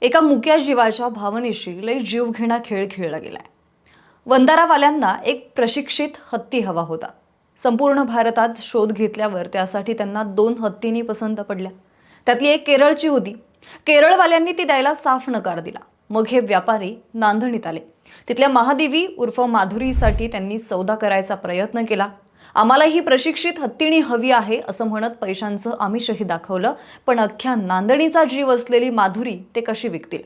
एका मुक्या जीवाच्या भावनेशी लय जीवघेणा खेळ खेळला गेलाय. वंदारावाल्यांना एक प्रशिक्षित हत्ती हवा होता. संपूर्ण भारतात शोध घेतल्यावर त्यासाठी त्यांना दोन हत्तींनी पसंत पडल्या. त्यातली एक केरळची होती. केरळवाल्यांनी ती द्यायला साफ नकार दिला. मग हे व्यापारी नांदणीत आले. तिथल्या महादेवी उर्फ माधुरीसाठी त्यांनी सौदा करायचा प्रयत्न केला. आम्हाला ही प्रशिक्षित हत्तीणी हवी आहे असं म्हणत पैशांचं आमिषही दाखवलं पण अख्ख्या नांदणीचा जीव असलेली माधुरी ते कशी विकतील?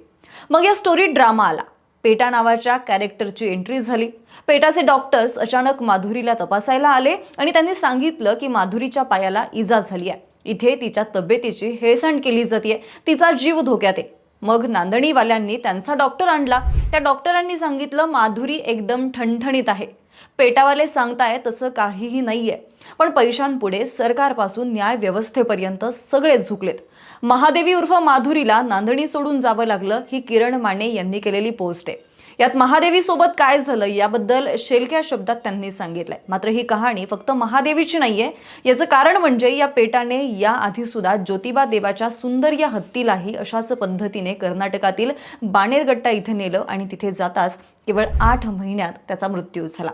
मग या स्टोरीत ड्रामा आला. पेटा नावाच्या कॅरेक्टरची एंट्री झाली. पेटाचे डॉक्टर्स अचानक माधुरीला तपासायला आले आणि त्यांनी सांगितलं की माधुरीच्या पायाला इजा झाली आहे. इथे तिच्या तब्येतीची हेळसांड केली जाते तिचा जीव धोक्यात आहे. मग नांदणीवाल्यांनी त्यांचा डॉक्टर आणला. त्या डॉक्टरांनी सांगितलं माधुरी एकदम ठणठणीत आहे. पेटावाले सांगताय तसं काहीही नाहीये. पण पैशांपुढे सरकारपासून न्याय व्यवस्थेपर्यंत सगळे झुकलेत. महादेवी उर्फ माधुरीला नांदणी सोडून जावं लागलं ही किरण माने यांनी केलेली पोस्ट आहे. यात महादेवी सोबत काय झालं याबद्दल शेलक्या शब्दात त्यांनी सांगितलंय. मात्र ही कहाणी फक्त महादेवीची नाहीये. याचं कारण म्हणजे या पेटाने या आधी सुद्धा ज्योतिबा देवाच्या सुंदर या हत्तीलाही अशाच पद्धतीने कर्नाटकातील बाणेरगट्टा इथे नेलं आणि तिथे जाताच केवळ आठ महिन्यात त्याचा मृत्यू झाला.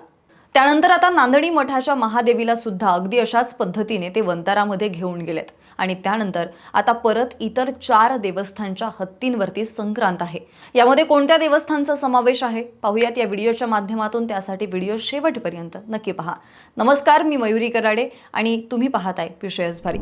त्यानंतर आता नांदणी मठाच्या महादेवीला सुद्धा अगदी अशाच पद्धतीने ते वंतारामध्ये घेऊन गेलेत. आणि त्यानंतर आता परत इतर चार देवस्थानच्या हत्तींवरती संक्रांत आहे. यामध्ये कोणत्या देवस्थानचा समावेश आहे? पाहूयात या व्हिडिओच्या माध्यमातून. त्यासाठी व्हिडिओ शेवटपर्यंत नक्की पहा. नमस्कार मी मयुरी कराडे आणि तुम्ही पाहताय विषयस भारी.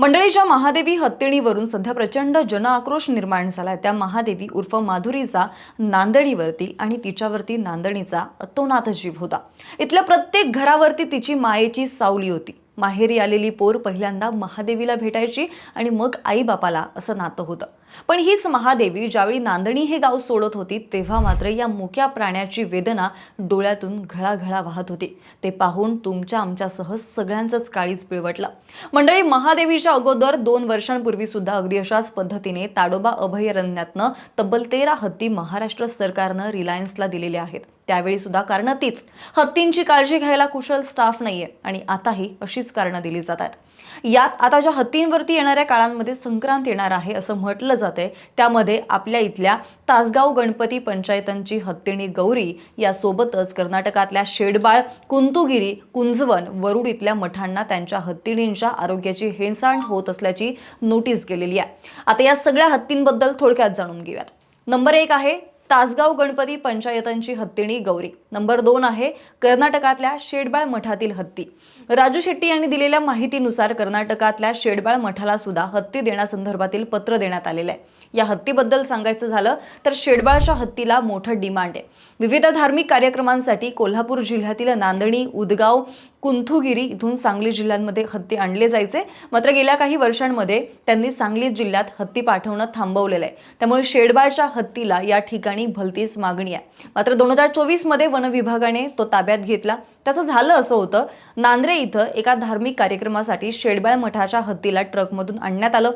मंडळीच्या महादेवी हत्तीणीवरून सध्या प्रचंड जनआक्रोश निर्माण झालाय. त्या महादेवी उर्फ माधुरीचा नांदणीवरती आणि तिच्यावरती नांदणीचा अतोनाथ जीव होता. इथल्या प्रत्येक घरावरती तिची मायेची सावली होती. माहेरी आलेली पोर पहिल्यांदा महादेवीला भेटायची आणि मग आईबापाला असं नातं होतं. पण हीच महादेवी ज्यावेळी नांदणी हे गाव सोडत होती तेव्हा मात्र या मुक्या प्राण्याची वेदना डोळ्यातून घळाघळा वाहत होती. ते पाहून तुमच्या आमच्यासह सगळ्यांचंच काळीच पिळवटलं. मंडळी महादेवीच्या अगोदर दोन वर्षांपूर्वी सुद्धा अगदी अशाच पद्धतीने ताडोबा अभयारण्यातनं तब्बल तेरा हत्ती महाराष्ट्र सरकारनं रिलायन्सला दिलेल्या आहेत. त्यावेळी सुद्धा कारणं तीच. हत्तींची काळजी घ्यायला कुशल स्टाफ नाहीये आणि आताही अशीच कारणं दिली जात आहेत यात आता ज्या हत्तींवरती येणाऱ्या काळांमध्ये संक्रांत येणार आहे असं म्हटलं जाते. त्यामध्ये आपल्या इथल्या तासगाव गणपती पंचायतांची हत्तीणी गौरी यासोबतच कर्नाटकातल्या शेडबाळ कुंतुगिरी कुंजवन वरुड इथल्या मठांना त्यांच्या हत्तीणींच्या आरोग्याची हेळसांड होत असल्याची नोटीस गेलेली आहे. आता या सगळ्या हत्तींबद्दल थोडक्यात जाणून घेऊयात. नंबर एक आहे तासगाव गणपती पंचायतांची हत्तीणी गौरी. नंबर दोन आहे कर्नाटकातल्या शेडबाळ मठातील हत्ती. राजू शेट्टी यांनी दिलेल्या माहितीनुसार कर्नाटकातल्या शेडबाळ मठाला सुद्धा हत्ती देण्यासंदर्भातील पत्र देण्यात आलेलं आहे. या हत्तीबद्दल सांगायचं झालं तर शेडबाळच्या हत्तीला मोठं डिमांड आहे. विविध धार्मिक कार्यक्रमांसाठी कोल्हापूर जिल्ह्यातील नांदणी उदगाव कुंथुगिरी इथून सांगली जिल्ह्यांमध्ये हत्ती आणले जायचे. मात्र गेल्या काही वर्षांमध्ये त्यांनी सांगली जिल्ह्यात हत्ती पाठवणं थांबवलेलं आहे. त्यामुळे शेडबाळच्या हत्तीला या ठिकाणी भलतीच मागणी आहे. मात्र दोन हजार चोवीसमध्ये वन विभागाने तो ताब्यात घेतला. त्याचं झालं असं होतं नांद्रे इथं एका धार्मिक कार्यक्रमासाठी शेडबाळ मठाच्या हत्तीला ट्रकमधून आणण्यात आलं.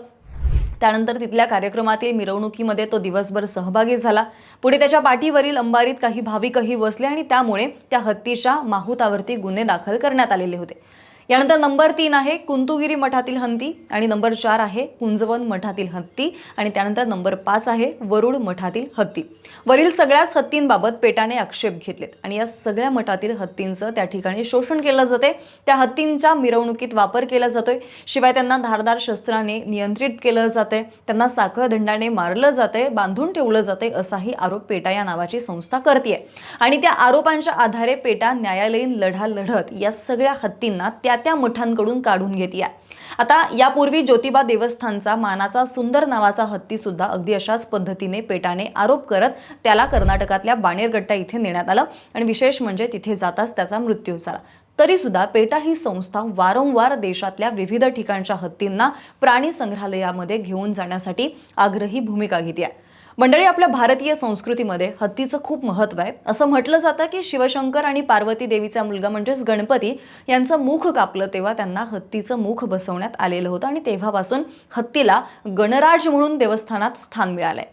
त्यानंतर तिथल्या कार्यक्रमातील मिरवणुकीमध्ये तो दिवसभर सहभागी झाला. पुढे त्याच्या पाठीवरील अंबारीत काही भाविकही बसले आणि त्यामुळे त्या हत्तीच्या माहुतावरती गुन्हे दाखल करण्यात आलेले होते. यानंतर नंबर तीन आहे कुंतुगिरी मठातील हत्ती आणि नंबर चार आहे कुंजवन मठातील हत्ती आणि त्यानंतर नंबर पाच आहे वरुड मठातील हत्ती वरील सगळ्याच हत्तींबाबत पेटाने आक्षेप घेतलेत आणि या सगळ्या मठातील हत्तींचं त्या ठिकाणी शोषण केलं जाते त्या हत्तींच्या मिरवणुकीत वापर केला जातोय. शिवाय त्यांना धारदार शस्त्राने नियंत्रित केलं जाते त्यांना साखळदंडाने मारलं जाते बांधून ठेवलं जाते असाही आरोप पेटा या नावाची संस्था करते आणि त्या आरोपांच्या आधारे पेटा न्यायालयीन लढा लढत या सगळ्या हत्तींना त्या त्या मठांकडून काढून घेते आता यापूर्वी ज्योतिबा देवस्थानचा मानाचा सुंदर नावाचा हत्ती सुद्धा अगदी अशाच पद्धतीने पेटाने आरोप करत त्याला कर्नाटकातल्या बाणेरगट्टा इथे नेण्यात आलं आणि विशेष म्हणजे तिथे जाताच त्याचा मृत्यू झाला. तरी सुद्धा पेटा ही संस्था वारंवार देशातल्या विविध ठिकाणच्या हत्तींना प्राणी संग्रहालयामध्ये घेऊन जाण्यासाठी आग्रही भूमिका घेते मंडळी आपल्या भारतीय संस्कृतीमध्ये हत्तीचं खूप महत्त्व आहे. असं म्हटलं जातं की शिवशंकर आणि पार्वती देवीचा मुलगा म्हणजेच गणपती यांचं मुख कापलं तेव्हा त्यांना हत्तीचं मुख बसवण्यात आलेलं होतं आणि तेव्हापासून हत्तीला गणराज म्हणून देवस्थानात स्थान मिळालंय.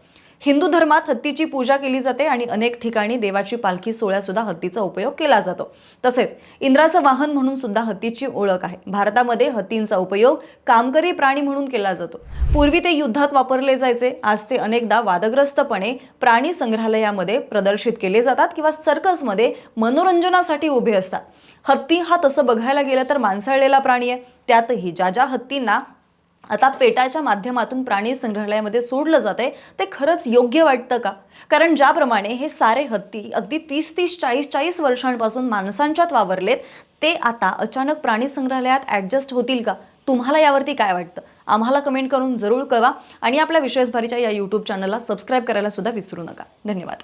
हिंदू धर्मात हत्तीची पूजा केली जाते आणि अनेक ठिकाणी देवाची पालखी सोहळ्यासुद्धा हत्तीचा उपयोग केला जातो. तसेच इंद्राचं वाहन म्हणून सुद्धा हत्तीची ओळख आहे. भारतामध्ये हत्तींचा उपयोग कामकरी प्राणी म्हणून केला जातो. पूर्वी ते युद्धात वापरले जायचे. आज ते अनेकदा वादग्रस्तपणे प्राणी संग्रहालयामध्ये प्रदर्शित केले जातात किंवा सर्कसमध्ये मनोरंजनासाठी उभे असतात. हत्ती हा तसं बघायला गेलं तर माणसाळलेला प्राणी आहे. त्यातही ज्या ज्या हत्तींना आता पेटाच्या माध्यमातून प्राणी संग्रहालयामध्ये सोडलं जाते ते खरंच योग्य वाटतं का? कारण ज्याप्रमाणे हे सारे हत्ती अगदी तीस तीस चाळीस चाळीस वर्षांपासून माणसांच्यात वावरलेत ते आता अचानक प्राणी संग्रहालयात ॲडजस्ट होतील का? तुम्हाला यावरती काय वाटतं? आम्हाला कमेंट करून जरूर कळवा आणि आपल्या विशेष भारीच्या या यूट्यूब चॅनलला सबस्क्राईब करायला सुद्धा विसरू नका. धन्यवाद.